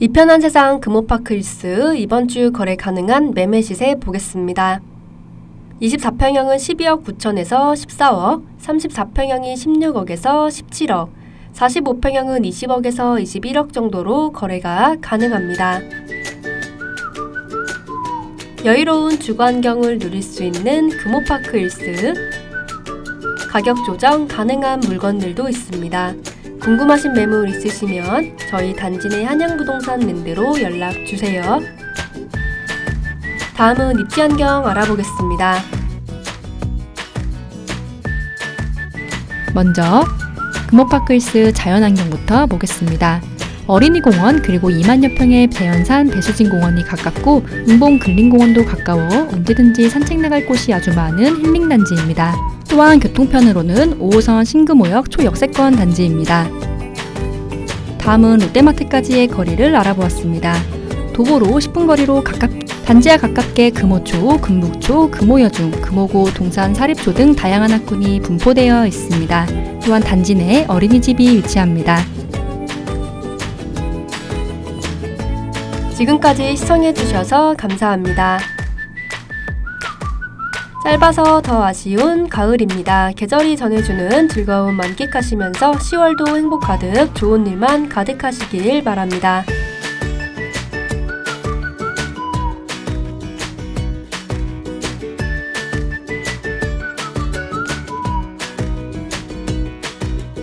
이 편한 세상 금호파크 일스 이번 주 거래 가능한 매매 시세 보겠습니다. 24평형은 12억 9천에서 14억, 34평형이 16억에서 17억, 45평형은 20억에서 21억 정도로 거래가 가능합니다. 여유로운 주거 환경을 누릴 수 있는 금호파크 일스 가격 조정 가능한 물건들도 있습니다. 궁금하신 매물 있으시면 저희 단지 내 한양부동산 랜드로 연락 주세요. 다음은 입지 환경 알아보겠습니다. 먼저 금호파크일스 자연환경부터 보겠습니다. 어린이공원 그리고 2만여 평의 자연산 배수진공원이 가깝고 인봉 근린공원도 가까워 언제든지 산책 나갈 곳이 아주 많은 힐링단지입니다. 또한 교통편으로는 5호선 신금호역 초역세권 단지입니다. 다음은 롯데마트까지의 거리를 알아보았습니다. 도보로 10분 거리로 가깝 단지와 가깝게 금호초, 금북초, 금호여중, 금호고, 동산, 사립초 등 다양한 학군이 분포되어 있습니다. 또한 단지 내에 어린이집이 위치합니다. 지금까지 시청해주셔서 감사합니다. 짧아서 더 아쉬운 가을입니다. 계절이 전해주는 즐거움 만끽하시면서 10월도 행복 가득 좋은 일만 가득하시길 바랍니다.